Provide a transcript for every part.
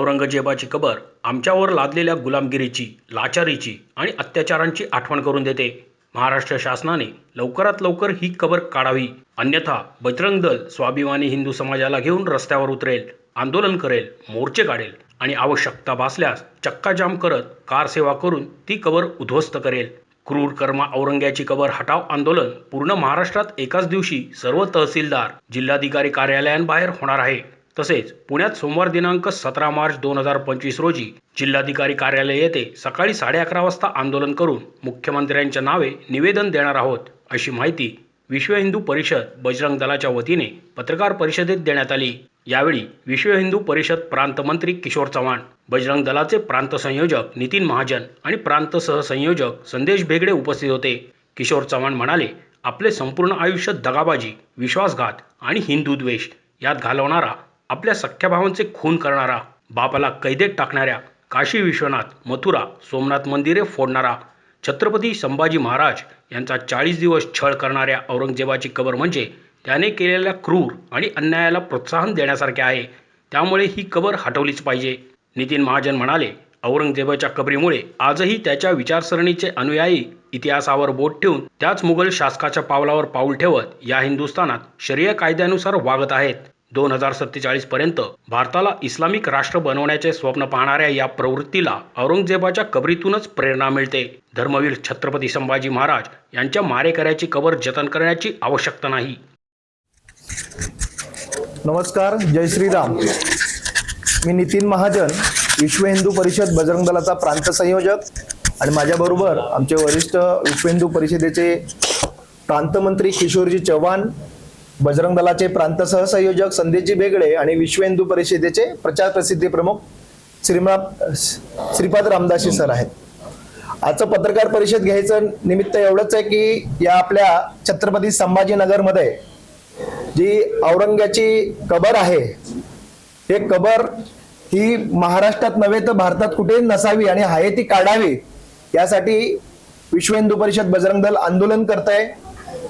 औरंगजेबाची कबर आमच्यावर लादलेल्या गुलामगिरीची लाचारीची आणि अत्याचारांची आठवण करून देते. महाराष्ट्र शासनाने लवकरात लवकर ही कबर काढावी. अन्यथा बजरंग दल स्वाभिमानी हिंदू समाजाला घेऊन रस्त्यावर उतरेल आंदोलन करेल मोर्चे काढेल आणि आवश्यकता भासल्यास चक्काजाम करत कार सेवा करून ती कबर उद्ध्वस्त करेल. क्रूर कर्मा औरंग्याची कबर हटाव आंदोलन पूर्ण महाराष्ट्रात एकाच दिवशी सर्व तहसीलदार जिल्हाधिकारी कार्यालयांबाहेर होणार आहे. तसेच पुण्यात सोमवार दिनांक सतरा मार्च दोन हजार पंचवीस रोजी जिल्हाधिकारी कार्यालय येथे सकाळी साडे अकरा वाजता आंदोलन करून मुख्यमंत्र्यांच्या नावे निवेदन देणार आहोत अशी माहिती विश्व हिंदू परिषद बजरंग दलाच्या वतीने पत्रकार परिषदेत देण्यात आली. यावेळी विश्व हिंदू परिषद प्रांत मंत्री किशोर चव्हाण बजरंग दलाचे प्रांत संयोजक नितीन महाजन आणि प्रांत सहसंयोजक संदेश भेगडे उपस्थित होते. किशोर चव्हाण म्हणाले आपले संपूर्ण आयुष्य दगाबाजी विश्वासघात आणि हिंदू द्वेष यात घालवणारा आपल्या सख्ख्या भावांचे खून करणारा बापाला कैदेत टाकणाऱ्या काशी विश्वनाथ मथुरा सोमनाथ मंदिरे फोडणारा छत्रपती संभाजी महाराज यांचा चाळीस दिवस छळ करणाऱ्या औरंगजेबाची कबर म्हणजे त्याने केलेल्या क्रूर आणि अन्यायाला प्रोत्साहन देण्यासारखे आहे. त्यामुळे ही कबर हटवलीच पाहिजे. नितीन महाजन म्हणाले औरंगजेबाच्या कबरीमुळे आजही त्याच्या विचारसरणीचे अनुयायी इतिहासावर बोट ठेवून त्याच मुघल शासकाच्या पावलावर पाऊल ठेवत या हिंदुस्थानात शरीय कायद्यानुसार वागत आहेत. दोन हजार सत्तेचाळीसपर्यंत भारताला इस्लामिक राष्ट्र बनवण्याचे स्वप्न पाहणाऱ्या या प्रवृत्तीला औरंगजेबाच्या कबरीतूनच प्रेरणा मिळते. धर्मवीर छत्रपती संभाजी महाराज यांच्या मारेकऱ्याची कबर जतन करण्याची आवश्यकता नाही. नमस्कार जय श्रीराम. मी नितीन महाजन विश्व हिंदू परिषद बजरंग दलाचा प्रांत संयोजक आणि माझ्याबरोबर आमचे वरिष्ठ विश्व हिंदू परिषदेचे प्रांतमंत्री किशोरजी चव्हाण बजरंग दलाचे प्रांत सहसंयोजक संदेशजी बेगडे आणि विश्व हिंदू परिषदेचे प्रचार प्रसिद्धी प्रमुख श्रीमा श्रीपाद रामदासी सर आहेत. आजचं पत्रकार परिषद घ्यायचं निमित्त एवढंच आहे की या आपल्या छत्रपती संभाजीनगरमध्ये जी औरंग्याची कबर आहे हे कबर ही महाराष्ट्रात नव्हे तर भारतात कुठेही नसावी आणि आहे ती काढावी यासाठी विश्व हिंदू परिषद बजरंग दल आंदोलन करत आहे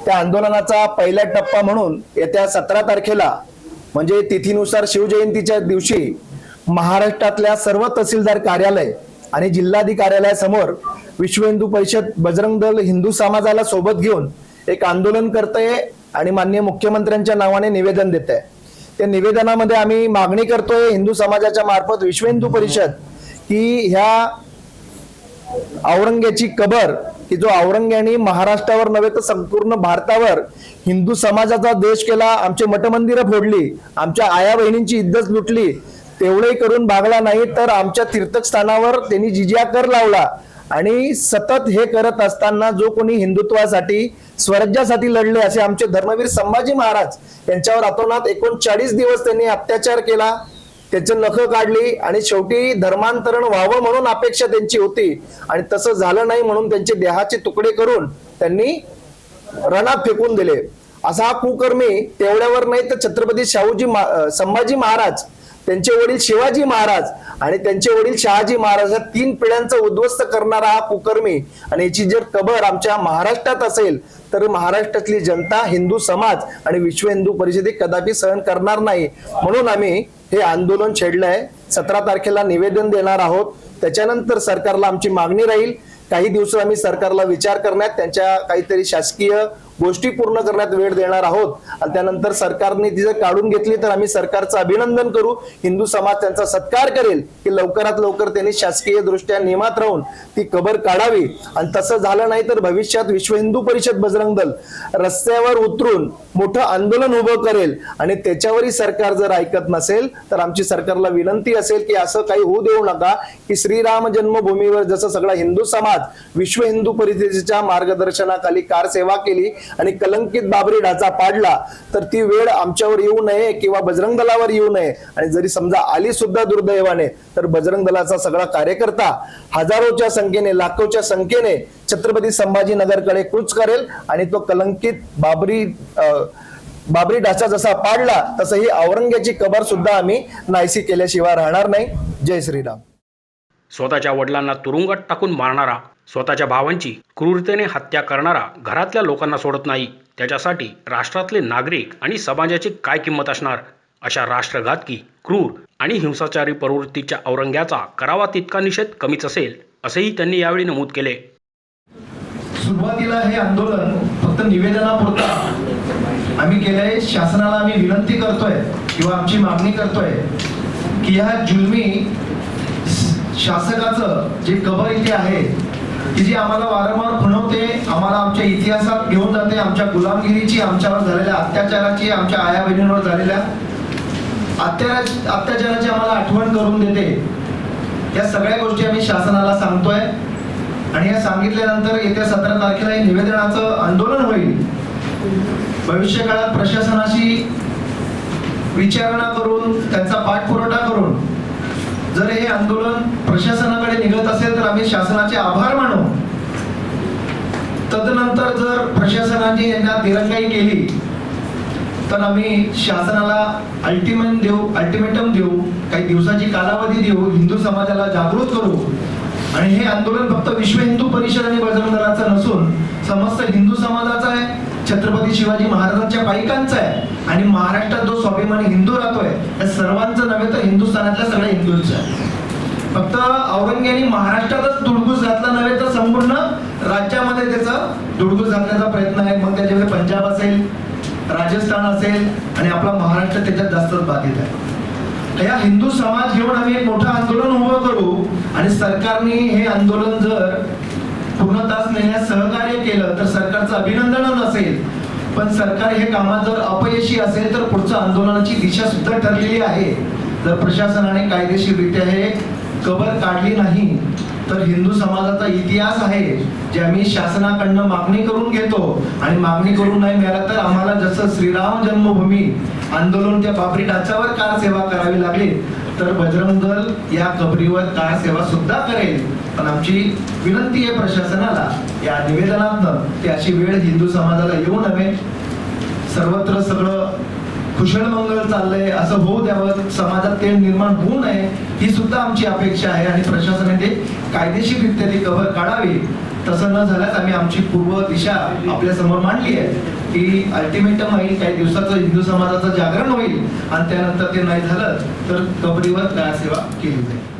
त्या आंदोलनाचा पहिला टप्पा म्हणून येत्या सतरा तारखेला म्हणजे तिथीनुसार शिवजयंतीच्या दिवशी महाराष्ट्रातल्या सर्व तहसीलदार कार्यालय आणि जिल्हाधिकारी कार्यालयासमोर विश्व हिंदू परिषद बजरंग दल हिंदू समाजाला सोबत घेऊन एक आंदोलन करते आणि माननीय मुख्यमंत्र्यांच्या नावाने निवेदन देत आहे त्या निवेदनामध्ये आम्ही मागणी करतोय हिंदू समाजाच्या मार्फत विश्व हिंदू परिषद की ह्या औरंगाची कबर की जो औरंग्याने महाराष्ट्रावर नव्हे तर संपूर्ण भारतावर हिंदू समाजाचा देश केला आमचे मठमंदिरं फोडली आमच्या आया बहिणींची इज्जत लुटली तेवढे करून भागला नाही तर आमच्या तीर्थस्थानावर त्यांनी जिजिया कर लावला. आणि सतत हे करत असताना जो कोणी हिंदुत्वासाठी स्वराज्यासाठी लढले असे आमचे धर्मवीर संभाजी महाराज यांच्यावर अतोनात एकोणचाळीस दिवस त्यांनी अत्याचार केला. त्याचे नख काढली आणि शेवटी धर्मांतरण व्हावं म्हणून अपेक्षा त्यांची होती. आणि तसं झालं नाही म्हणून त्यांचे देहाचे तुकडे करून त्यांनी रणात फेकून दिले. असा हा कुकर्मी तेवढ्यावर नाही तर छत्रपती शाहूजी संभाजी महाराज त्यांचे वडील शिवाजी महाराज आणि त्यांचे वडील शहाजी महाराज या तीन पिढ्यांचा उद्ध्वस्त करणारा हा कुकर्मी. आणि याची जर कबर आमच्या महाराष्ट्रात असेल तर महाराष्ट्रातली जनता हिंदू समाज आणि विश्व हिंदू परिषदे कदापि सहन करणार नाही. म्हणून आम्ही हे आंदोलन छेडलं आहे सतरा तारखेला निवेदन देणार आहोत. त्याच्यानंतर सरकारला आमची मागणी राहील. काही दिवस आम्ही सरकारला विचार करण्यात त्यांच्या काहीतरी शासकीय गोष्टी पूर्ण करण्यात वेळ देणार आहोत. आणि त्यानंतर सरकारने ती जर काढून घेतली तर आम्ही सरकारचं अभिनंदन करू. हिंदू समाज त्यांचा सत्कार करेल की लवकरात लवकर त्यांनी शासकीय दृष्ट्या नियमात राहून ती कबर काढावी. आणि तसं झालं नाही तर भविष्यात विश्व हिंदू परिषद बजरंग दल रस्त्यावर उतरून मोठं आंदोलन उभं करेल. आणि त्याच्यावरही सरकार जर ऐकत नसेल तर आमची सरकारला विनंती असेल की असं काही होऊ देऊ नका की श्रीराम जन्मभूमीवर जसं सगळा हिंदू समाज विश्व हिंदू परिषदेच्या मार्गदर्शनाखाली कार सेवा केली आणि कलंकित बाबरी ढाचा पाडला तर ती वेळ आमच्यावर येऊ नये किंवा बजरंग दलावर येऊ नये. आणि जरी समजा आली सुद्धा दुर्दैवाने तर बजरंग दलाचा सगळा कार्यकर्ता हजारोच्या संख्येने लाखोच्या संख्येने छत्रपती संभाजीनगरकडे कूच करेल आणि तो कलंकित बाबरी अं, बाबरी ढाचा जसा पाडला तसं ही औरंग्याची कबर सुद्धा आम्ही नाहीसी केल्याशिवाय राहणार नाही. जय श्रीराम. स्वतःच्या वडिलांना तुरुंगात टाकून मारणारा स्वतःच्या भावांची क्रूरतेने हत्या करणारा घरातल्या लोकांना सोडत नाही. त्याच्यासाठी राष्ट्रातले नागरिक आणि समाजाची काय किंमत असणार? अशा राष्ट्रघातकी क्रूर आणि हिंसाचारी प्रवृत्तीच्या औरंग्याचा करावा तितका निषेध कमीच असेल असेही त्यांनी यावेळी नमूद केले. सुरुवातीला हे आंदोलन फक्त निवेदनापुरता. आम्ही केलंय शासनाला आम्ही विनंती करतोय किंवा आमची मागणी करतोय की ह्या जुलमी शासकाचं जे कबर इथे आहे की जी आम्हाला वारंवार खुणवते आम्हाला आमच्या इतिहासात घेऊन जाते आमच्या गुलामगिरीची आमच्यावर झालेल्या अत्याचाराची आमच्या आया बहिणींवर झालेल्या अत्याचार अत्याचाराची आम्हाला आठवण करून देते. या सगळ्या गोष्टी आम्ही शासनाला सांगतोय. आणि हे सांगितल्यानंतर येत्या सतरा तारखेला हे निवेदनाचं आंदोलन होईल. भविष्य काळात प्रशासनाशी विचारणा करून त्यांचा पाठपुरवठा करून जर हे आंदोलन प्रशासनाकडे निघत असेल तर आम्ही शासनाचे आभार मानू. तदनंतर जर प्रशासनाने यांना दिरंगाई केली तर आम्ही शासनाला अल्टिमेट देऊ अल्टिमेटम देऊ काही दिवसाची कालावधी देऊ हिंदू समाजाला जागृत करू. आणि हे आंदोलन फक्त विश्व हिंदू परिषद आणि बजरंग दलाचं नसून समस्त हिंदू समाजाचं आहे. छत्रपती शिवाजी महाराजांच्या पायिकांचं आहे. आणि महाराष्ट्रात जो स्वाभिमानी हिंदू राहतोय त्या सर्वांचं नव्हे तर हिंदुस्थानातल्या सगळ्या हिंदूंचं आहे. फक्त औरंग्याने महाराष्ट्रातच दुडगूस घातला नव्हे तर संपूर्ण राज्यामध्ये त्याचा दुडगूस घालण्याचा प्रयत्न आहे. मग त्याच्यामध्ये पंजाब असेल राजस्थान असेल आणि आपला महाराष्ट्र त्याच्यात जास्तच बाधित आहे. या हिंदू समाज घेऊन आम्ही एक मोठं आंदोलन उभं करू आणि सरकारने हे आंदोलन जर पूर्ण तास नेण्यास सहकार्य केलं तर सरकारचं अभिनंदन असेल. पण सरकार हे कामात जर अपयशी असेल तर पुढच्या आंदोलनाची दिशा सुद्धा ठरलेली आहे. जर प्रशासनाने कायदेशीररित्या हे कबर काढली नाही तर हिंदू समाजाचा इतिहास आहे जे आम्ही शासनाकडनं मागणी करून घेतो. आणि मागणी करून नाही मिळाला तर आम्हाला जसं श्रीराम जन्मभूमी आंदोलन त्या बाबरी टाचावर कार सेवा करावी लागली तर बजरंग दल या कबरीवर कार सेवा सुद्धा करेल. पण आमची विनंती आहे प्रशासनाला या निवेदनातनं की अशी वेळ हिंदू समाजाला येऊ नये. सर्वत्र सगळं कुशल मंगळ चाललंय असं होऊ द्यावं. समाजात ते निर्माण होऊ नये ही सुद्धा आमची अपेक्षा आहे आणि प्रशासनाने ते कायदेशीररित्या ती कव्हर काढावी. तसं न झाल्यास आम्ही आमची पूर्व दिशा आपल्यासमोर मांडली आहे. की अल्टिमेटम होईल काही दिवसाचं हिंदू समाजाचं जागरण होईल आणि त्यानंतर ते नाही झालं तर कबरीवर काय सेवा केली जाईल.